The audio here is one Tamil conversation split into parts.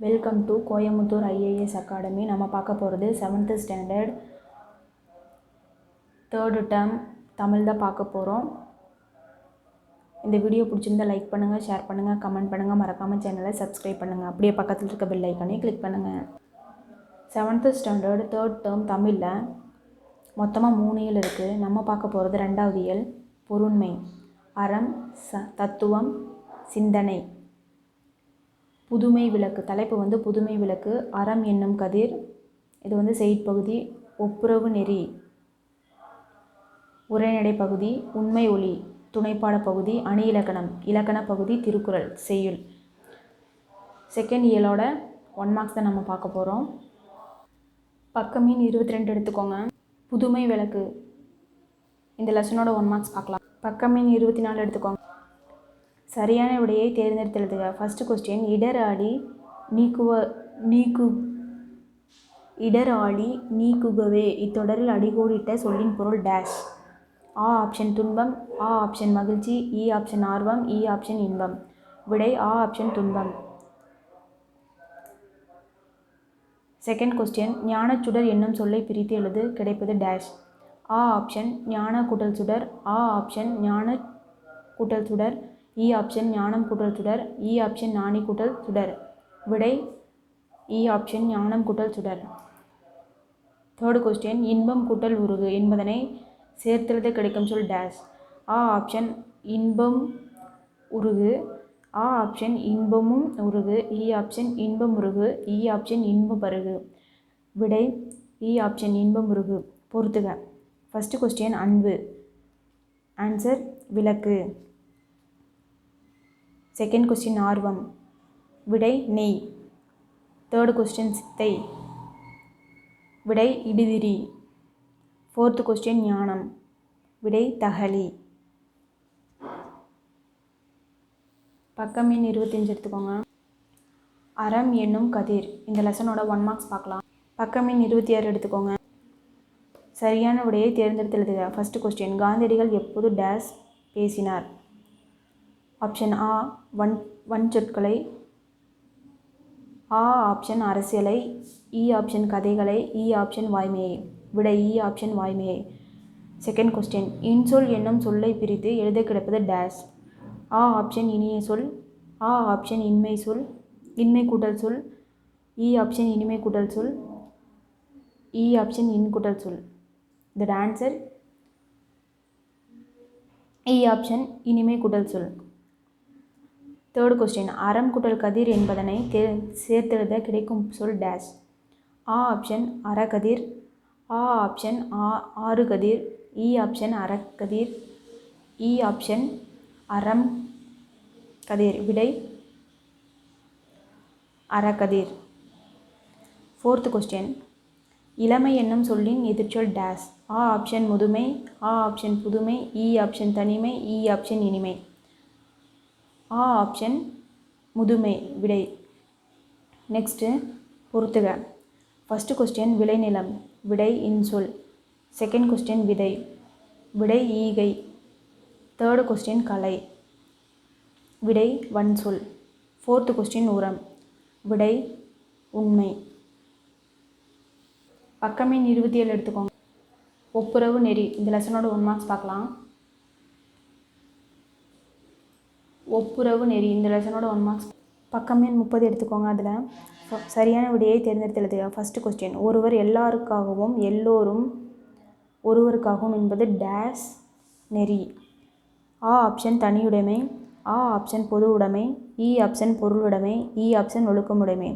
Welcome to Coimbatore IAS academy நம்ம பார்க்க போகிறது seventh standard third term Tamil தான் பார்க்க போகிறோம் இந்த வீடியோ பிடிச்சிருந்தா லைக் பண்ணுங்கள் ஷேர் பண்ணுங்கள் கமெண்ட் பண்ணுங்கள் மறக்காமல் சேனலை சப்ஸ்கிரைப் பண்ணுங்கள் அப்படியே பக்கத்தில் இருக்க பெல் ஐக்கானே கிளிக் பண்ணுங்கள் செவன்த்து ஸ்டாண்டர்ட் தேர்ட் டேர்ம் தமிழில் மொத்தமாக மூணு இயல் இருக்குது நம்ம பார்க்க போகிறது ரெண்டாவது இயல் பொருண்மை அறம் ச தத்துவம் சிந்தனை. புதுமை விளக்கு தலைப்பு வந்து புதுமை விளக்கு அறம் என்னும் கதிர். இது வந்து செய்பகுதி ஒப்புரவு நெறி. உரைநடை பகுதி உண்மை ஒளி. துணைப்பாட பகுதி அணி இலக்கணம். இலக்கண பகுதி திருக்குறள் செய்யுள். செகண்ட் இயலோட ஒன் மார்க்ஸ் தான் நம்ம பார்க்க போகிறோம் பக்கமீன் இருபத்தி ரெண்டு எடுத்துக்கோங்க. புதுமை விளக்கு. இந்த லெசனோட ஒன் மார்க்ஸ் பார்க்கலாம். பக்கமீன் இருபத்தி நாலு எடுத்துக்கோங்க. சரியான விடையை தேர்ந்தெடுத்து எழுதுக ஃபஸ்ட்டு கொஸ்டின் இடராடி நீக்குவ நீக்கு இடராளி நீக்குகவே. இத்தொடரில் அடிகோடிட்ட சொல்லின் பொருள் டேஷ் ஆ ஆப்ஷன் துன்பம் ஆ ஆப்ஷன் மகிழ்ச்சி e இ ஆப்ஷன் ஆர்வம் e இ ஆப்ஷன் இன்பம். விடை ஆ ஆப்ஷன் துன்பம். செகண்ட் கொஸ்டின் ஞானச்சுடர் என்னும் சொல்லை பிரித்து எழுது. கிடைப்பது டேஷ் ஆ ஆப்ஷன் ஞான கூட்டல் சுடர் ஆ ஆப்ஷன் ஞான கூட்டல் சுடர் E இ ஆப்ஷன் ஞானம் கூட்டல் சுடர். E இ ஆப்ஷன் ஞானி கூட்டல் சுடர். விடை. E இ ஆப்ஷன் ஞானம் கூட்டல் சுடர். தேர்டு கொஸ்டின் இன்பம் கூட்டல் உருகு என்பதனை சேர்த்தெழுத கிடைக்கும் சொல் டேஷ் ஆ ஆப்ஷன் இன்பம் உருகு. ஆ ஆப்ஷன் இன்பமும் உருகு. இ ஆப்ஷன் இன்பம் உருகு. இ ஆப்ஷன் இன்பம் பருகு. விடை. இ ஆப்ஷன் இன்பம் உருகு. பொறுத்துக. ஃபஸ்ட்டு கொஸ்டின் அன்பு. ஆன்சர் விளக்கு. செகண்ட் கொஸ்டின் ஆர்வம். விடை நெய். தேர்டு கொஸ்டின் சித்தை. விடை இடுதிரி. ஃபோர்த்து கொஸ்டின் ஞானம். விடை தகலி. பக்கம் எண் இருபத்தஞ்சு எடுத்துக்கோங்க. அறம் என்னும் கதிர். இந்த லெசனோட ஒன் மார்க்ஸ் பார்க்கலாம். பக்கம் எண் இருபத்தி ஆறு எடுத்துக்கோங்க. சரியான விடையை தேர்ந்தெடுத்து எழுதுக. ஃபஸ்ட்டு கொஸ்டின் காந்தியடிகள் எப்போது டேஸ் பேசினார்? ஆப்ஷன் ஆ வன் வன் சொற்களை. ஆ ஆப்ஷன் அரசியலை இ ஆப்ஷன் கதைகளை இ ஆப்ஷன் வாய்மையை. விட இ ஆப்ஷன் வாய்மையை. செகண்ட் கொஸ்டின் இன்சொல் என்னும் சொல்லை பிரித்து எழுத கிடப்பது டேஷ். ஆ ஆப்ஷன் இனிய சொல் ஆ ஆப்ஷன் இன்மை சொல் இன்மை கூட்டல் சொல் இ ஆப்ஷன் இனிமை கூட்டல் சொல் இ ஆப்ஷன் இன் கூட்டல் சொல். த ஆன்சர் இ ஆப்ஷன் இனிமை கூட்டல் சொல். தேர்டு கொஸ்டின் அறம் குட்டல் கதிர் என்பதனை தே சேர்த்தெழுத கிடைக்கும் சொல் டேஷ் ஆ ஆப்ஷன் அறக்கதிர் ஆ ஆப்ஷன் ஆ ஆறு கதிர் இ ஆப்ஷன் அறக்கதிர் இ ஆப்ஷன் அறம் கதிர் விடை அறக்கதிர் ஃபோர்த் கொஸ்டின் இளமை என்னும் சொல்லின் எதிர்ச்சொல் டேஷ் ஆ ஆப்ஷன் முதுமை ஆ ஆப்ஷன் புதுமை இ ஆப்ஷன் தனிமை இ ஆப்ஷன் இனிமை. ஆ ஆப்ஷன் முதுமை விடை. நெக்ஸ்ட்டு பொறுத்துக. ஃபஸ்ட்டு கொஸ்டின் விளைநிலம். விடை இன்சொல். செகண்ட் கொஸ்டின் விதை. விடை ஈகை. தேர்டு கொஸ்டின் கலை. விடை வன்சொல். ஃபோர்த்து கொஸ்டின் உரம். விடை உண்மை. பக்கமின் இருபத்தி ஏழு எடுத்துக்கோங்க. ஒப்புரவு நெறி. இந்த லெசனோட ஒன் மார்க்ஸ் பார்க்கலாம். ஒப்புரவு நெறி. இந்த லெசனோட ஒன் மார்க்ஸ் பக்கம் எண் முப்பது எடுத்துக்கோங்க அதில். சரியான விடையை தேர்ந்தெடுத்து ஃபஸ்ட்டு கொஸ்டின் ஒருவர் எல்லாருக்காகவும் எல்லோரும் ஒருவருக்காகவும் என்பது டேஸ் நெறி. ஆ ஆப்ஷன் தனியுடைமை. ஆ ஆப்ஷன் பொது உடைமை இ ஆப்ஷன் பொருளுடைமை. E இ ஆப்ஷன் ஒழுக்கமுடைமை.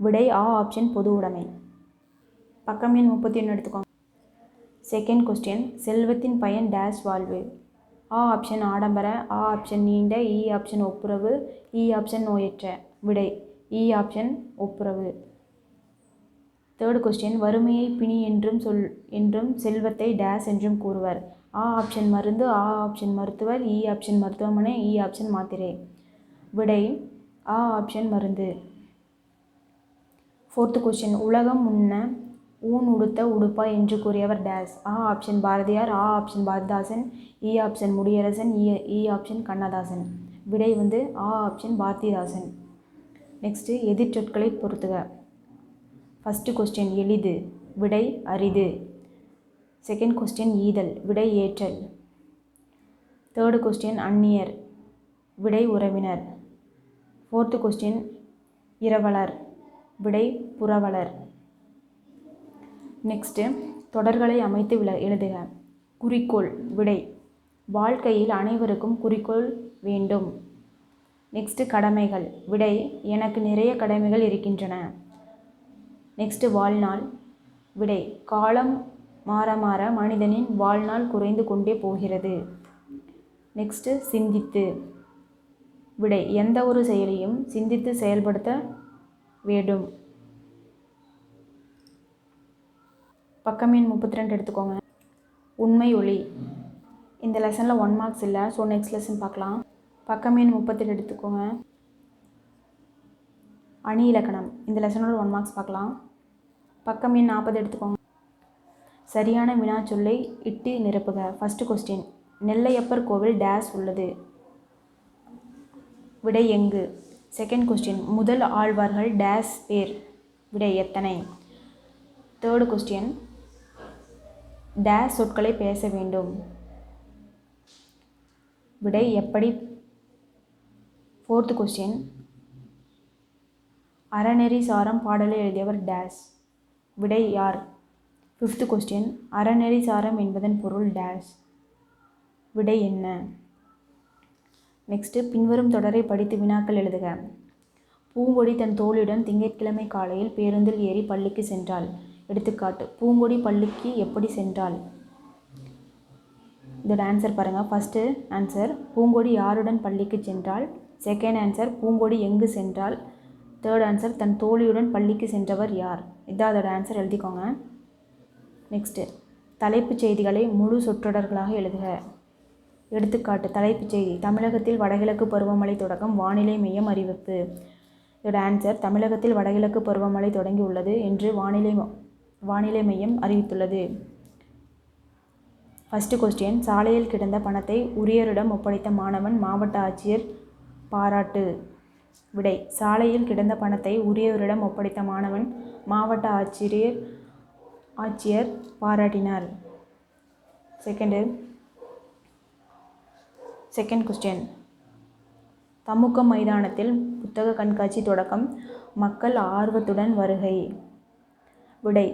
விடை ஆ ஆப்ஷன் பொது உடைமை பக்கம் எண் முப்பத்தி ஒன்று எடுத்துக்கோங்க. செகண்ட் கொஸ்டின் செல்வத்தின் பயன் டேஷ் வாழ்வு. ஆ ஆப்ஷன் ஆடம்பர ஆ ஆப்ஷன் நீண்ட இ ஆப்ஷன் ஒப்புரவு இ ஆப்ஷன் நோயற்ற விடை இ ஆப்ஷன் ஒப்புரவு. தேர்டு கொஸ்டின் வறுமையை பிணி என்றும் சொல் என்றும் செல்வத்தை டேஸ் என்றும் கூறுவர். ஆ ஆப்ஷன் மருந்து ஆ ஆப்ஷன் மருத்துவர் இ ஆப்ஷன் மருத்துவமனை இ ஆப்ஷன் மாத்திரை. விடை ஆ ஆப்ஷன் மருந்து. ஃபோர்த்து கொஸ்டின் உலகம் முன்ன ஊன் உடுத்த உடுப்பா என்று கூறியவர் டேஸ். ஆ ஆப்ஷன் பாரதியார் ஆ ஆப்ஷன் பாரதிதாசன் இ ஆப்ஷன் முடியரசன் இ இ ஆப்ஷன் கண்ணதாசன். விடை வந்து ஆ ஆப்ஷன் பாரதிதாசன். நெக்ஸ்ட்டு எதிர்ச்சொற்களை பொறுத்துக. ஃபஸ்ட்டு கொஸ்டின் எளிது விடை அரிது. செகண்ட் கொஸ்டின் ஈதல் விடை ஏற்றல். தேர்டு கொஸ்டின் அந்நியர் விடை உறவினர். ஃபோர்த்து கொஸ்டின் இரவலர் விடை புறவலர் நெக்ஸ்ட்டு தொடர்களை அமைத்து விள எழுதுக. குறிக்கோள் விடை. வாழ்க்கையில் அனைவருக்கும் குறிக்கோள் வேண்டும். நெக்ஸ்ட்டு கடமைகள். விடை. எனக்கு நிறைய கடமைகள் இருக்கின்றன. நெக்ஸ்ட்டு வாழ்நாள். விடை. காலம் மாற மாற மனிதனின் வாழ்நாள் குறைந்து கொண்டே போகிறது. நெக்ஸ்ட்டு சிந்தித்து. விடை. எந்த ஒரு செயலையும் சிந்தித்து செயல்படுத்த வேண்டும். பக்கம் எண் முப்பத்தி ரெண்டு எடுத்துக்கோங்க. உண்மை ஒளி. இந்த லெசனில் ஒன் மார்க்ஸ் இல்லை. ஸோ நெக்ஸ்ட் லெசன் பார்க்கலாம். பக்கம் எண் முப்பத்தெட்டு எடுத்துக்கோங்க. அணி இலக்கணம். இந்த லெசனோட ஒன் மார்க்ஸ் பார்க்கலாம். பக்கம் எண் நாற்பது எடுத்துக்கோங்க. சரியான வினாச்சொல்லை இட்டு நிரப்புக. ஃபஸ்ட்டு கொஸ்டின் நெல்லையப்பர் கோவில் டேஸ் உள்ளது. விடை எங்கு? செகண்ட் கொஸ்டின் முதல் ஆழ்வார்கள் டேஸ் பேர். விடை எத்தனை? தேர்டு கொஸ்டின் டேஸ் சொற்களை பேச வேண்டும். விடை எப்படி? ஃபோர்த்து கொஸ்டின் அறநெறி சாரம் பாடலை எழுதியவர் டேஸ். விடை யார்? ஃபிஃப்த்து கொஸ்டின் அறநெறி சாரம் என்பதன் பொருள் டேஸ். விடை என்ன? நெக்ஸ்ட்டு பின்வரும் தொடரை படித்து வினாக்கள் எழுதுக. பூங்கொடி தன் தோழியுடன் திங்கட்கிழமை காலையில் பேருந்தில் ஏறி பள்ளிக்கு சென்றாள். எடுத்துக்காட்டு பூங்கொடி பள்ளிக்கு எப்படி சென்றாள்? இதோட ஆன்சர் பாருங்கள் ஃபஸ்ட்டு ஆன்சர் பூங்கொடி யாருடன் பள்ளிக்கு சென்றாள்? செகண்ட் ஆன்சர் பூங்கொடி எங்கு சென்றாள்? தேர்ட் ஆன்சர் தன் தோழியுடன் பள்ளிக்கு சென்றவர் யார்? இதான் அதோட ஆன்சர் எழுதிக்கோங்க. நெக்ஸ்ட்டு தலைப்புச் செய்திகளை முழு சொற்றொடர்களாக எழுதுக. எடுத்துக்காட்டு தலைப்புச் செய்தி தமிழகத்தில் வடகிழக்கு பருவமழை தொடக்கம் வானிலை மையம் அறிவிப்பு. இதோட ஆன்சர் தமிழகத்தில் வடகிழக்கு பருவமழை தொடங்கி உள்ளது என்று வானிலை வானிலை மையம் அறிவித்துள்ளது. ஃபஸ்ட்டு கொஸ்டின் சாலையில் கிடந்த பணத்தை உரியரிடம் ஒப்படைத்த மாணவன் மாவட்ட ஆட்சியர் பாராட்டு விடை. சாலையில் கிடந்த பணத்தை உரியவரிடம் ஒப்படைத்த மாணவன் மாவட்ட ஆட்சியர் ஆட்சியர் பாராட்டினார். செகண்டு செகண்ட் கொஸ்டின் தமுக்கம் மைதானத்தில் புத்தக கண்காட்சி தொடக்கம். மக்கள் ஆர்வத்துடன் வருகை. விடை.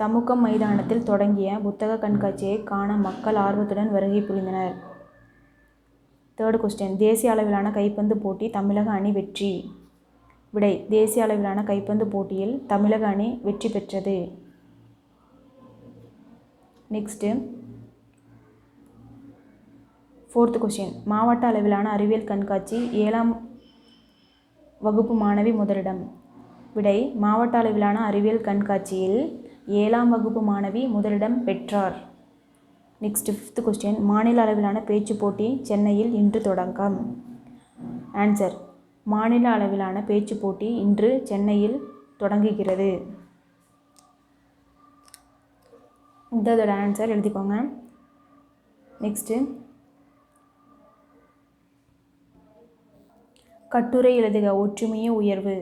தமுக்கம் மைதானத்தில் தொடங்கிய புத்தக கண்காட்சியை காண மக்கள் ஆர்வத்துடன் வருகை புரிந்தனர். தேர்டு கொஸ்டின் தேசிய அளவிலான கைப்பந்து போட்டி தமிழக அணி வெற்றி. விடை. தேசிய அளவிலான கைப்பந்து போட்டியில் தமிழக அணி வெற்றி பெற்றது. நெக்ஸ்ட்டு ஃபோர்த்து கொஸ்டின் மாவட்ட அளவிலான அறிவியல் கண்காட்சி ஏழாம் வகுப்பு மாணவி முதலிடம். விடை. மாவட்ட அளவிலான அறிவியல் கண்காட்சியில் ஏழாம் வகுப்பு மாணவி முதலிடம் பெற்றார். நெக்ஸ்ட் ஃபிஃப்த் கொஸ்டின் மாநில அளவிலான பேச்சு போட்டி சென்னையில் இன்று தொடங்கம் ஆன்சர் மாநில அளவிலான பேச்சு போட்டி இன்று சென்னையில் தொடங்குகிறது. இதோட ஆன்சர் எழுதிக்கோங்க. நெக்ஸ்ட்டு கட்டுரை எழுதுக. ஒற்றுமையே உயர்வு.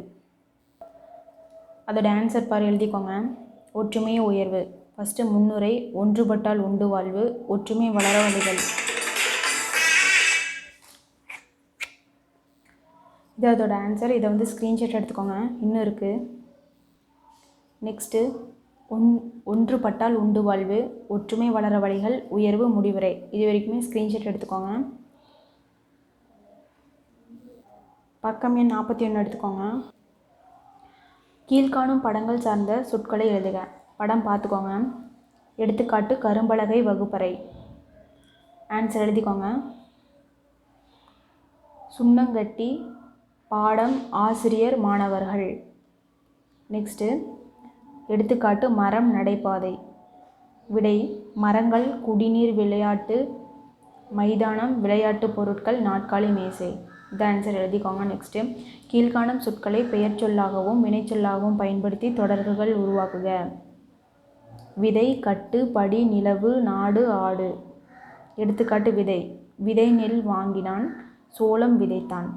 அதோட ஆன்சர் பாரு எழுதிக்கோங்க. ஒற்றுமையே உயர்வு. ஃபஸ்ட்டு முன்னுரை ஒன்றுபட்டால் உண்டு வாழ்வு ஒற்றுமை வளர வழிகள். இது அதோட ஆன்சர் இதை வந்து ஸ்க்ரீன்ஷாட் எடுத்துக்கோங்க. இன்னும் இருக்குது நெக்ஸ்ட்டு ஒன் ஒன்றுபட்டால் உண்டு வாழ்வு ஒற்றுமை வளர வழிகள் உயர்வு முடிவுரை. இது வரைக்குமே ஸ்க்ரீன்ஷாட் எடுத்துக்கோங்க. பக்கம் எண் நாற்பத்தி ஒன்று எடுத்துக்கோங்க. கீழ்காணும் படங்கள் சார்ந்த சொற்களை எழுதுக. படம் பார்த்துக்கோங்க. எடுத்துக்காட்டு கரும்பலகை வகுப்பறை. ஆன்சர் எழுதிக்கோங்க. சுண்ணங்கட்டி பாடம் ஆசிரியர் மாணவர்கள். நெக்ஸ்ட்டு எடுத்துக்காட்டு மரம் நடைபாதை. விடை மரங்கள் குடிநீர் விளையாட்டு மைதானம் விளையாட்டு பொருட்கள் நாற்காலி மேசை. இந்த ஆன்சர் எழுதிக்கோங்க நெக்ஸ்ட்டு கீழ்காணும் சொற்களை பெயர் சொல்லாகவும் வினைச்சொல்லாகவும் பயன்படுத்தி தொடர்கள் உருவாக்குக. விதை கட்டு படி நிலவு நாடு ஆடு. எடுத்துக்காட்டு விதை. விதை நெல் வாங்கினான் சோளம் விதைத்தான்.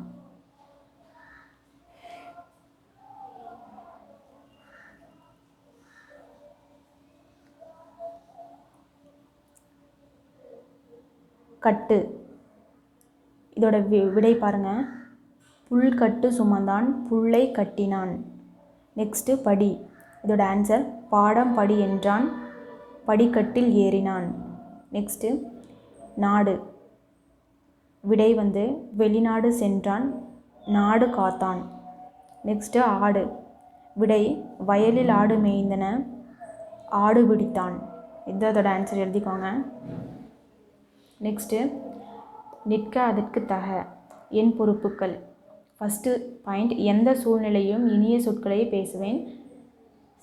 கட்டு. இதோட வி விடை பாருங்கள் புல் கட்டு சுமந்தான் புல்லை கட்டினான். நெக்ஸ்ட்டு படி. இதோட ஆன்சர் பாடம் படி என்றான் படிக்கட்டில் ஏறினான். நெக்ஸ்ட்டு நாடு. விடை வந்து வெளிநாடு சென்றான் நாடு காத்தான். நெக்ஸ்ட்டு ஆடு. விடை வயலில் ஆடு மேய்ந்தன ஆடு பிடித்தான் இதோட ஆன்சர் எழுதிக்கோங்க. நெக்ஸ்ட்டு நிற்க அதற்கு தக என் பொறுப்புகள் ஃபஸ்ட்டு பாயிண்ட் எந்த சூழ்நிலையும் இனிய சொற்களை பேசுவேன்.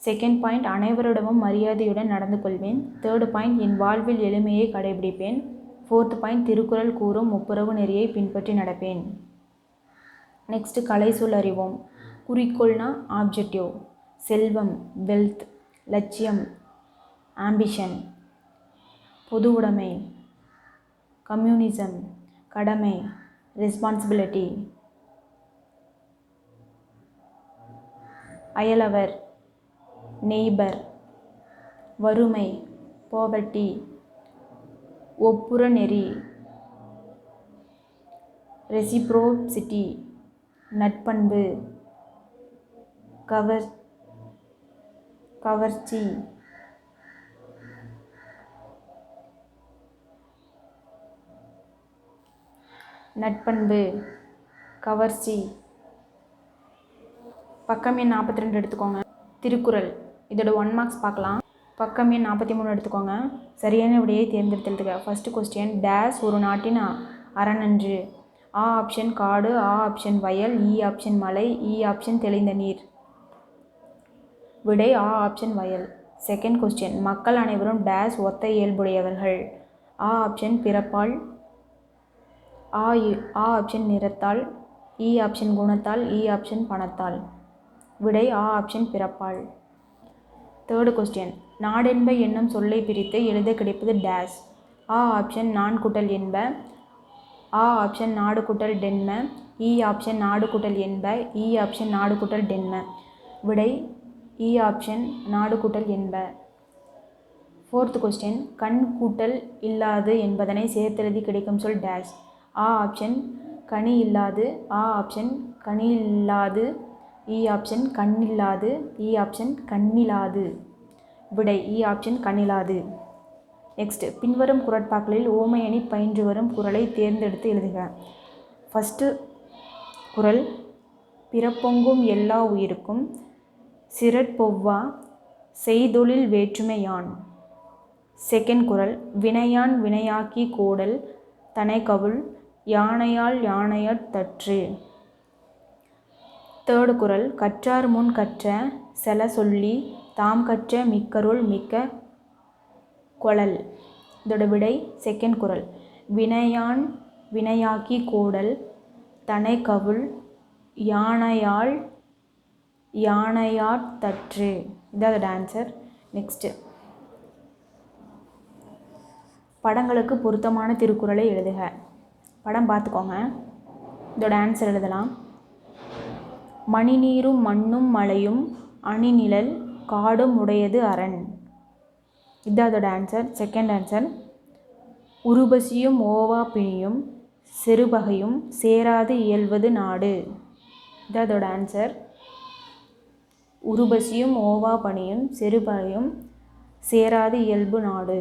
செகண்ட் பாயிண்ட் அனைவரிடமும் மரியாதையுடன் நடந்து கொள்வேன். தேர்டு பாயிண்ட் என் வாழ்வில் எளிமையை கடைபிடிப்பேன். ஃபோர்த் பாயிண்ட் திருக்குறள் கூறும் ஒப்புரவு நெறியை பின்பற்றி நடப்பேன். நெக்ஸ்ட்டு கலை சொல் அறிவோம். குறிக்கோள்னா ஆப்ஜெக்டிவ் செல்வம் வெல்த் லட்சியம் ஆம்பிஷன் பொது உடைமை. கம்யூனிசம் கடமை ரெஸ்பான்சிபிலிட்டி அயலவர் நெய்பர் வறுமை போவர்ட்டி ஒப்புர நெறி ரெசிப்ரோசிட்டி நட்பண்பு. கவர் கவர்ச்சி. நட்பண்பு கவர்ச்சி. பக்கம் எண் நாற்பத்தி ரெண்டு எடுத்துக்கோங்க. திருக்குறள். இதோட ஒன் மார்க்ஸ் பார்க்கலாம். பக்கம் எண் நாற்பத்தி மூணு எடுத்துக்கோங்க. சரியான விடையை தேர்ந்தெடுத்துக்க ஃபஸ்ட்டு கொஸ்டின் டேஸ் ஒரு நாட்டின் அ- அரணன்று ஆ ஆப்ஷன் காடு ஆ ஆப்ஷன் வயல் e இ ஆப்ஷன் மலை e இ ஆப்ஷன் தெளிந்த நீர். விடை ஆ ஆப்ஷன் வயல். செகண்ட் கொஸ்டின் மக்கள் அனைவரும் டேஸ் ஒத்த இயல்புடையவர்கள். ஆ ஆப்ஷன் பிறப்பால் ஆ இ- ஆ ஆப்ஷன் நிறத்தால் இ ஆப்ஷன் குணத்தால் இ ஆப்ஷன் பணத்தால். விடை ஆ ஆப்ஷன் பிறப்பால். தேர்டு கொஸ்டின் நாடென்ப என்னும் சொல்லை பிரித்து எழுத கிடைப்பது டேஸ் ஆ ஆப்ஷன் நான் குட்டல் என்ப ஆ ஆப்ஷன் நாடு குட்டல் டென்ம இ ஆப்ஷன் நாடு குட்டல் என்ப இ ஆப்ஷன் நாடு குட்டல் டென்ம. விடை இ ஆப்ஷன் நாடு குட்டல் என்ப. ஃபோர்த் கொஸ்டின் கண் கூட்டல் இல்லாது என்பதனை சேர்த்தெழுதி கிடைக்கும் சொல் டேஷ் ஆ ஆப்ஷன் கனி இல்லாது ஆ ஆப்ஷன் கனி இல்லாது இ ஆப்ஷன் கண்ணில்லாது இ ஆப்ஷன் கண்ணிலாது. விடை இ ஆப்ஷன் கண்ணிலாது. நெக்ஸ்ட் பின்வரும் குரட்பாக்களில் ஓமை அணி பயின்று வரும் குரலை தேர்ந்தெடுத்து எழுதுக. ஃபஸ்ட்டு குரல் பிறப்பொங்கும் எல்லா உயிருக்கும் சிறற்பொவ்வா செய்தொழில் வேற்றுமையான் செகண்ட் குரல் வினையான் வினையாக்கி கோடல் கவுள் யானையால் யானையட் தற்று. தேர்டு குரல் கற்றார் முன் கற்ற செல சொல்லி தாம் கற்ற மிக்கருள் மிக்க கொழல். இதோட விடை செகண்ட் குரல். வினையான் வினையாக்கி கோடல் கவுள் யானையால் யானையாட் தற்று. இதான் அதோட ஆன்சர் நெக்ஸ்ட்டு படங்களுக்கு பொருத்தமான திருக்குறளை எழுதுக. படம் பார்த்துக்கோங்க. இதோட ஆன்சர் எழுதலாம். மணிநீரும் மண்ணும் மலையும் அணிநிழல் காடும் உடையது அரண். இது அதோட ஆன்சர் செகண்ட் ஆன்சர் உருபசியும் ஓவா பிணியும் செருபகையும் சேராது இயல்வது நாடு. இது அதோட ஆன்சர் உருபசியும் ஓவா பணியும் செருபகையும் சேராது இயல்பு நாடு.